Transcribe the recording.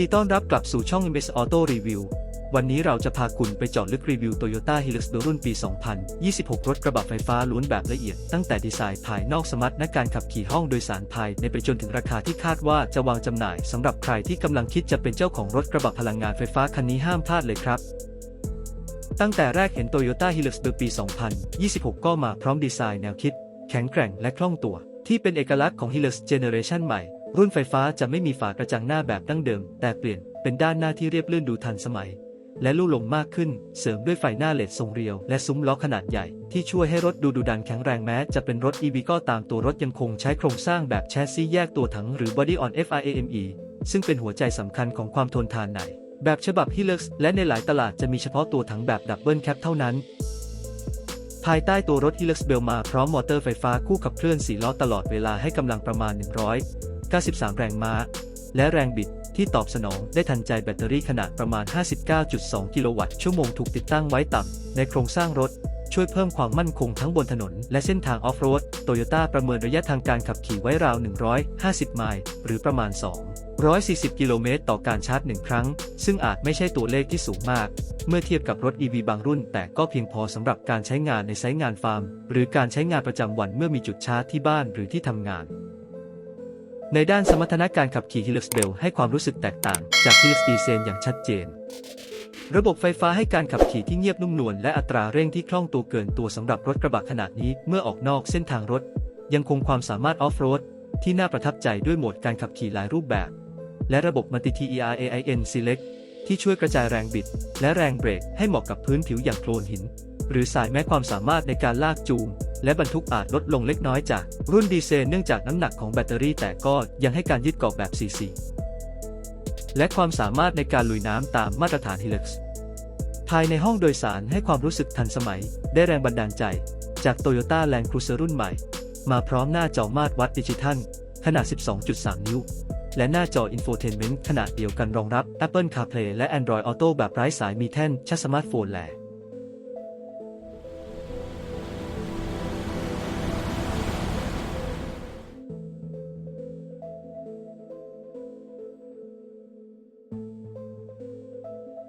ดีต้อนรับกลับสู่ช่อง MS Auto Review วันนี้เราจะพาคุณไปเจาะลึกรีวิว Toyota Hilux ดรุ่นปี 2026 รถกระบะไฟฟ้าล้วนแบบละเอียด ตั้งแต่ดีไซน์ภายนอกสมรรถนะการขับขี่ห้องโดยสารภายในไปจนถึงราคาที่คาดว่าจะวางจำหน่ายสำหรับใครที่กำลังคิดจะเป็นเจ้าของรถกระบะพลังงานไฟฟ้าคันนี้ห้ามพลาดเลยครับตั้งแต่แรกเห็น Toyota Hilux โดยปี 2026 ก็มาพร้อมดีไซน์แนวคิด แข็งแกร่งและคล่องตัว ที่เป็นเอกลักษณ์ของ Hilux Generation ใหม่ รุ่นไฟฟ้าจะไม่มีฝากระจังหน้าแบบดั้งเดิม แต่เปลี่ยนเป็นด้านหน้าที่เรียบลื่นดูทันสมัย และลู่ลมมากขึ้น เสริมด้วยไฟหน้าเลดทรงเรียว และซุ้มล้อขนาดใหญ่ ที่ช่วยให้รถดูดุดันแข็งแรงแม้ จะเป็นรถ EV ก็ตามตัวรถยังคงใช้โครงสร้างแบบแชสซีแยกตัวถังหรือ Body on FIAME ซึ่งเป็นหัวใจสำคัญของความทนทานในแบบฉบับ Hilux และในหลายตลาดจะมีเฉพาะตัวถังแบบดับเบิลแคปเท่านั้นภายใต้ตัวรถ Hilux Bell มาพร้อมมอเตอร์ไฟฟ้าคู่ขับเคลื่อน 4 ล้อตลอดเวลาให้กำลังประมาณ 93 แรงม้า และแรงบิดที่ตอบสนองได้ทันใจแบตเตอรี่ขนาดประมาณ 59.2 กิโลวัตต์ชั่วโมงถูกติดตั้งไว้ต่ำในโครงสร้างรถ ช่วยเพิ่มความมั่นคงทั้งบนถนน และเส้นทางออฟโรด โตโยต้าประเมินระยะทางการขับขี่ไว้ราว 150 ไมล์ หรือประมาณ 240 กิโลเมตรต่อการชาร์จหนึ่งครั้ง ซึ่งอาจไม่ใช่ตัวเลขที่สูงมาก เมื่อเทียบกับรถ EV บางรุ่น แต่ก็เพียงพอสำหรับการใช้งานในไซต์งานฟาร์ม หรือการใช้งานประจำวันเมื่อมีจุดชาร์จที่บ้านหรือที่ทำงาน ในด้านสมรรถนะการขับขี่ Hilux Bell ให้ความรู้สึกแตกต่างจาก Hilux Diesel อย่างชัดเจน ระบบไฟฟ้าให้การขับขี่ที่เงียบนุ่มนวลและอัตราเร่งที่คล่องตัวเกินตัวสำหรับรถกระบะขนาดนี้เมื่อออกนอกเส้นทางรถ ยังคงความสามารถออฟโรดที่น่าประทับใจด้วยโหมดการขับขี่หลายรูปแบบ และระบบ Multi TERAIN Select ที่ช่วยกระจายแรงบิด และแรงเบรกให้เหมาะกับพื้นผิวอย่างโคลนหิน หรือสายแม้ความสามารถในการลากจูง และบรรทุกอาจลดลงเล็กน้อยจากรุ่นดีเซลเนื่องจากน้ำหนักของแบตเตอรี่แต่ก็ยังให้การยึดเกาะแบบ CC และความสามารถในการลุยน้ำตามมาตรฐาน Hilux ภายในห้องโดยสารให้ความรู้สึกทันสมัย ได้แรงบันดาลใจ จาก Toyota Land Cruiser รุ่นใหม่ มาพร้อมหน้าจอมาตรวัดดิจิทัล ขนาด 12.3 นิ้ว และหน้าจอ Infotainment ขนาดเดียวกันรองรับ Apple CarPlay และ Android Auto แบบไร้สายมีแท่นชัดสมาร์ทโฟนแหล